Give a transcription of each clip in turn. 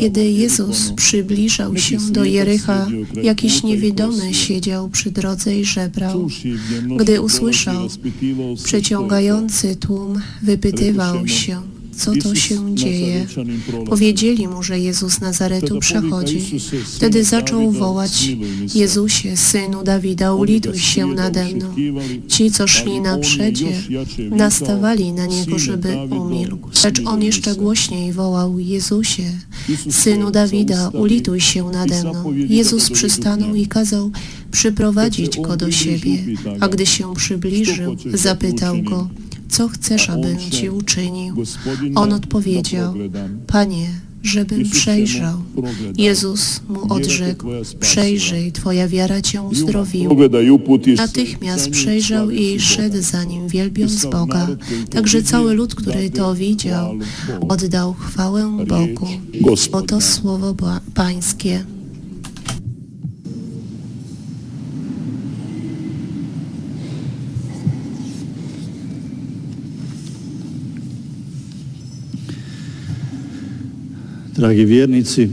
Kiedy Jezus przybliżał się do Jericha, jakiś niewidomy siedział przy drodze i żebrał. Gdy usłyszał, Przeciągający tłum wypytywał się, co to się dzieje. Powiedzieli mu, że Jezus z Nazaretu przechodzi. Wtedy zaczął wołać, Jezusie, Synu Dawida, ulituj się nade mną. Ci, co szli na przedzie, nastawali na niego, żeby umilkł. Lecz on jeszcze głośniej wołał, Jezusie, Synu Dawida, ulituj się nade mną. Jezus przystanął i kazał przyprowadzić go do siebie, a gdy się przybliżył, zapytał go, co chcesz, abym ci uczynił? On odpowiedział, Panie, żebym przejrzał. Jezus mu odrzekł, przejrzyj, twoja wiara cię uzdrowiła. Natychmiast przejrzał i szedł za nim, wielbiąc Boga. Także cały lud, który to widział, oddał chwałę Bogu. Oto słowo Pańskie. Dragi vjernici,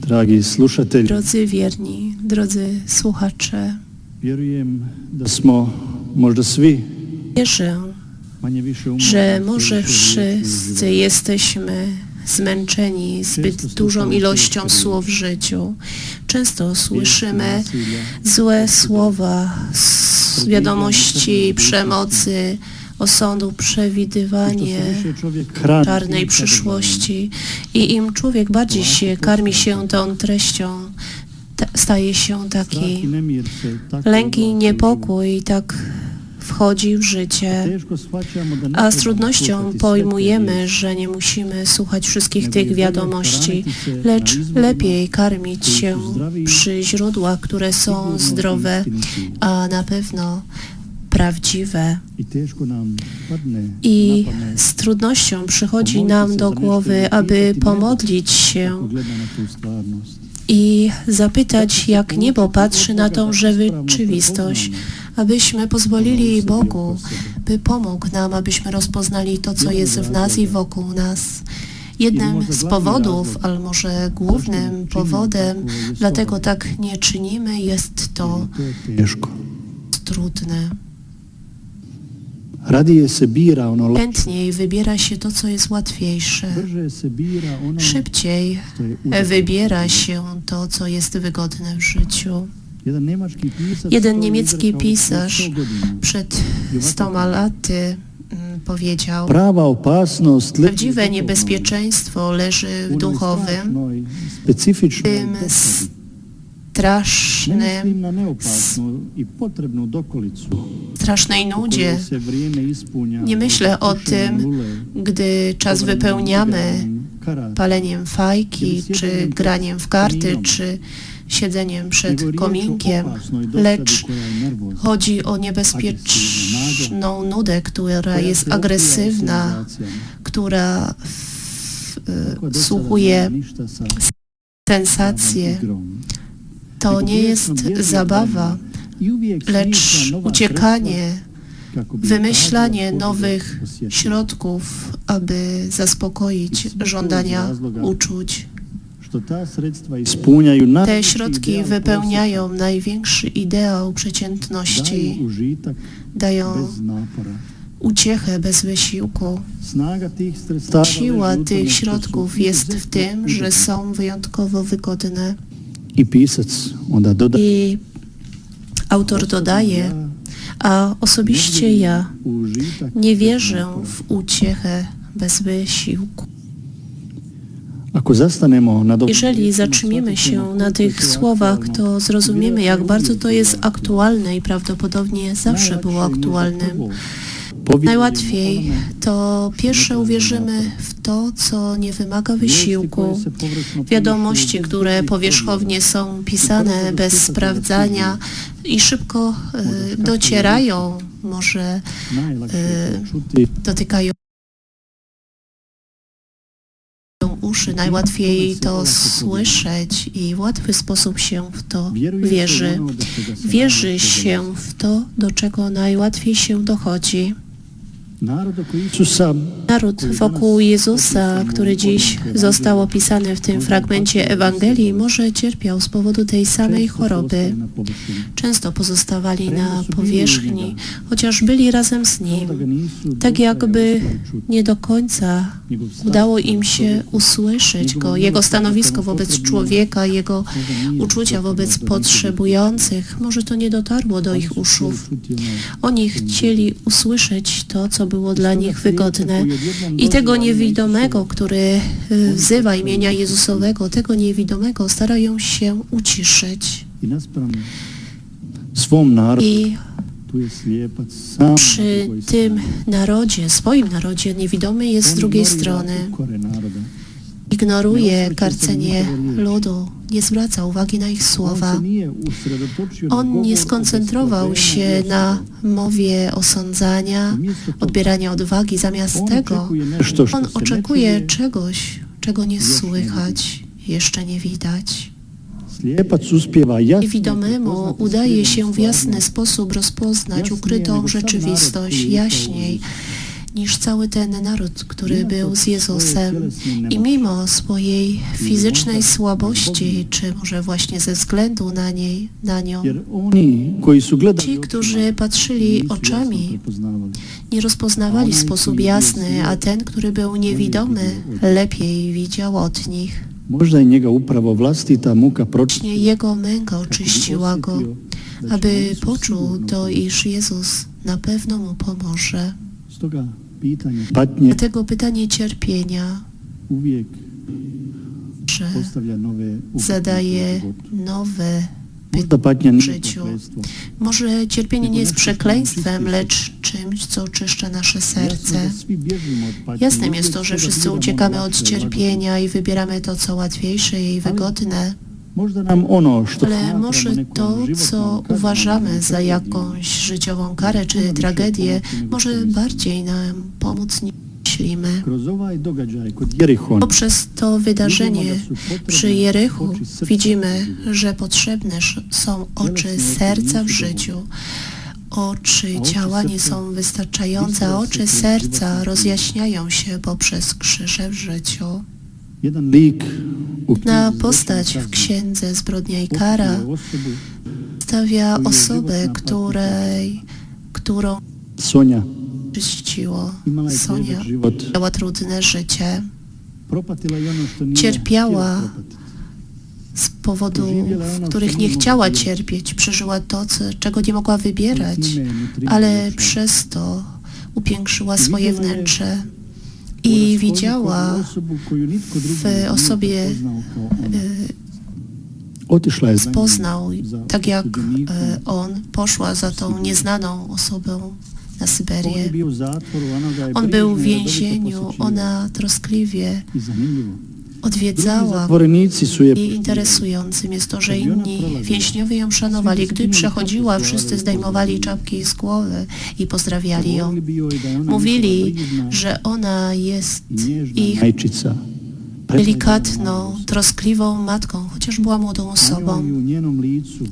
dragi slušatelji, Drodzy wierni, drodzy słuchacze, vjerujem da smo možda svi. Wierzę, że u może wszyscy jesteśmy zmęczeni zbyt dużą ilością słów w życiu. Często słyszymy złe słowa, wiadomości przemocy, osądu, przewidywanie czarnej przyszłości. I im człowiek bardziej się karmi się tą treścią, ta- staje się taki tako lęk i niepokój tak wchodzi w życie. A z trudnością pojmujemy, że nie musimy słuchać wszystkich tych wiadomości, lecz lepiej karmić się przy źródłach, które są zdrowe, a na pewno prawdziwe. I z trudnością przychodzi nam do głowy, aby pomodlić kako się i zapytać, jak niebo patrzy na tą rzeczywistość, abyśmy pozwolili Bogu, by pomógł nam, abyśmy rozpoznali to, co jest w nas i wokół nas. Jednym z powodów, albo może głównym powodem, dlatego tak nie czynimy, jest to trudne. Chętniej wybiera się to, co jest łatwiejsze. Szybciej wybiera się to, co jest wygodne w życiu. Jeden niemiecki pisarz 100 godina. Przed stoma laty mm, powiedział, prawdziwe niebezpieczeństwo leży w duchowym, strašnoj, specifičnoj tym dokolicu strasznej nudzie, Nie myślę o tym, gdy czas wypełniamy paleniem fajki, czy graniem w karty, czy siedzeniem przed kominkiem, lecz chodzi o niebezpieczną nudę, która jest agresywna, która wsłuchuje sensacje. To nie jest zabawa, lecz uciekanie, wymyślanie nowych środków, aby zaspokoić żądania uczuć. Te środki wypełniają największy ideał przeciętności, dają uciechę bez wysiłku. Siła tych środków jest w tym, że są wyjątkowo wygodne. I autor dodaje, a osobiście ja užitak nie wierzę w uciechę bez wysiłku. Jeżeli zatrzymiemy się na tych słowach, to zrozumiemy, jak bardzo to jest aktualne i prawdopodobnie zawsze było aktualnym. Najłatwiej to pierwsze uwierzymy w to, co nie wymaga wysiłku. Wiadomości, które powierzchownie są pisane bez sprawdzania i szybko e, docierają, może čuti, dotykają uszy, najłatwiej to słyszeć i w łatwy sposób się w to wierzy. Wierzy się w to, do czego najłatwiej się dochodzi. Naród wokół Jezusa, który dziś został opisany w tym fragmencie Ewangelii, może cierpiał z powodu tej samej choroby. Często pozostawali na powierzchni, chociaż byli razem z Nim. Tak jakby nie do końca udało im się usłyszeć Go, Jego stanowisko wobec człowieka, Jego uczucia wobec potrzebujących. Może to nie dotarło do ich uszów. Oni chcieli usłyszeć to, co było dla nich wygodne. I tego niewidomego, który y, wzywa imienia Jezusowego, tego niewidomego starają się uciszyć. I przy tym narodzie, swoim narodzie, niewidomy jest z drugiej strony. Ignoruje karcenie ludu, nie zwraca uwagi na ich słowa. On nie skoncentrował się na mowie osądzania, odbierania odwagi. Zamiast tego on oczekuje czegoś, czego nie słychać, jeszcze nie widać. Niewidomemu udaje się w jasny sposób rozpoznać ukrytą rzeczywistość jaśniej niż cały ten naród, który był z Jezusem. I mimo swojej fizycznej słabości, czy może właśnie ze względu na niej, na nią, ci, którzy patrzyli oczami, nie rozpoznawali w sposób jasny, a ten, który był niewidomy, lepiej widział od nich. Možda je njega upravo vlastita muka pročistila. Jego męka oczyściła go, aby poczuł to, iż Jezus na pewno mu pomoże. Dlatego pytanie cierpienia, że zadaje nowe patnja nije życiu. Może cierpienie nie jest przekleństwem, lecz czymś, co oczyszcza nasze serce. Jasnym jest to, że wszyscy uciekamy od cierpienia i wybieramy to, co łatwiejsze i wygodne, ale może to, co uważamy za jakąś życiową karę czy tragedię, może bardziej nam pomóc niż myślimy. Poprzez to wydarzenie przy Jerychu widzimy, że potrzebne są oczy serca w życiu. Oczy ciała nie są wystarczające, a oczy serca rozjaśniają się poprzez krzyże w życiu. Na postać w księdze Zbrodnia i Kara stawia osobę, której, którą Sonja czyściło. Sonia. Miała trudne życie. Cierpiała. z powodów, w których nie chciała cierpieć. Przeżyła to, co, czego nie mogła wybierać, ale przez to upiększyła swoje wnętrze i widziała w osobie, poznał, za tak jak y, on, poszła za tą nieznaną osobą na Syberię. On był w więzieniu, ona troskliwie odwiedzała I interesującym jest to, że inni więźniowie ją szanowali. Gdy przechodziła, wszyscy zdejmowali czapki z głowy i pozdrawiali ją. Mówili, że ona jest ich delikatną, troskliwą matką, chociaż była młodą osobą.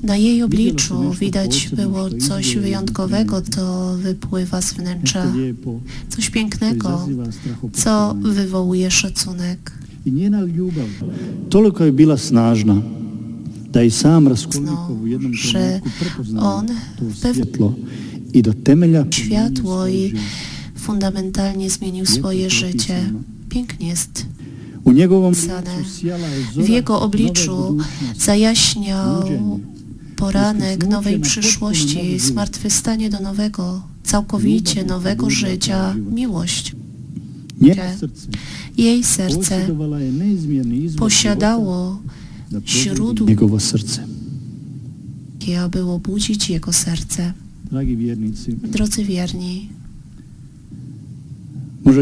Na jej obliczu widać było coś wyjątkowego, co wypływa z wnętrza, coś pięknego, co wywołuje szacunek. I njena ljubav toliko je bila snažna da i sam Raskolnikov u jednom trenutku prepoznao on to svjetlo i do temelja Światło i fundamentalnie zmienił swoje życie. Pięknie jest. U zora W jego obliczu zajaśniał poranek nowej przyszłości, zmartwychwstanie do nowego, całkowicie nowego życia, miłość. Jej serce posiadało źródło, jakie było budzić jego serce. Drodzy wierni,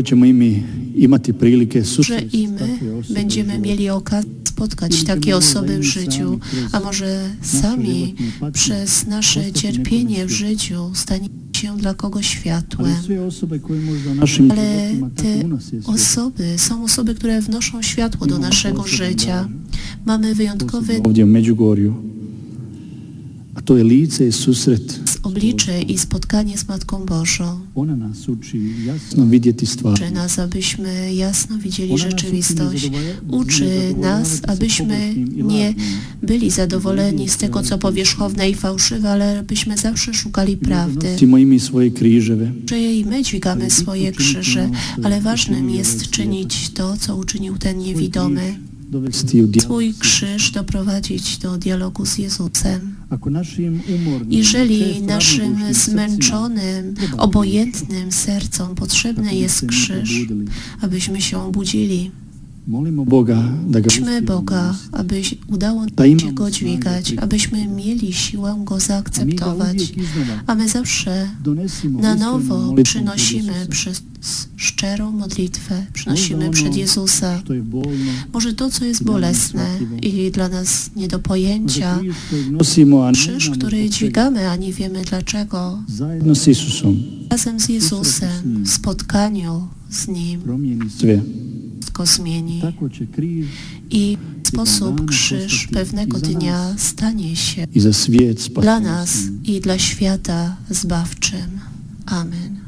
ćemo i mi imati prilike że susresti i my będziemy mieli okazję spotkać takie osoby w życiu, a może sami przez nasze cierpienie w życiu staniemy się dla kogoś światłem. Ale životima te osoby są osoby, które wnoszą światło do naszego życia. Mamy wyjątkowy ovdje u Međugorju. A to je lice i susret oblicze i spotkanie z Matką Bożą. Uczy nas, abyśmy jasno widzieli rzeczywistość. Uczy nas, abyśmy nie byli zadowoleni z tego, co powierzchowne i fałszywe, ale abyśmy zawsze szukali prawdy. Że i my dźwigamy swoje krzyże, ale ważnym jest czynić to, co uczynił ten niewidomy. Swój krzyż doprowadzić do dialogu z Jezusem. Jeżeli naszym zmęczonym, obojętnym sercom potrzebny jest krzyż, abyśmy się obudzili. Molimo Boga aby udało Da nam się Go dźwigać, abyśmy mieli siłę Go zaakceptować, a my zawsze na nowo przynosimy przez szczerą modlitwę, przynosimy przed Jezusa. Może to, co jest bolesne i dla nas nie do pojęcia, krzyż, który dźwigamy, a nie wiemy dlaczego, razem z Jezusem, w spotkaniu z Nim. Wszystko zmieni. Križ I sposób krzyż pewnego dnia stanie się dla nas i dla świata zbawczym. Amen.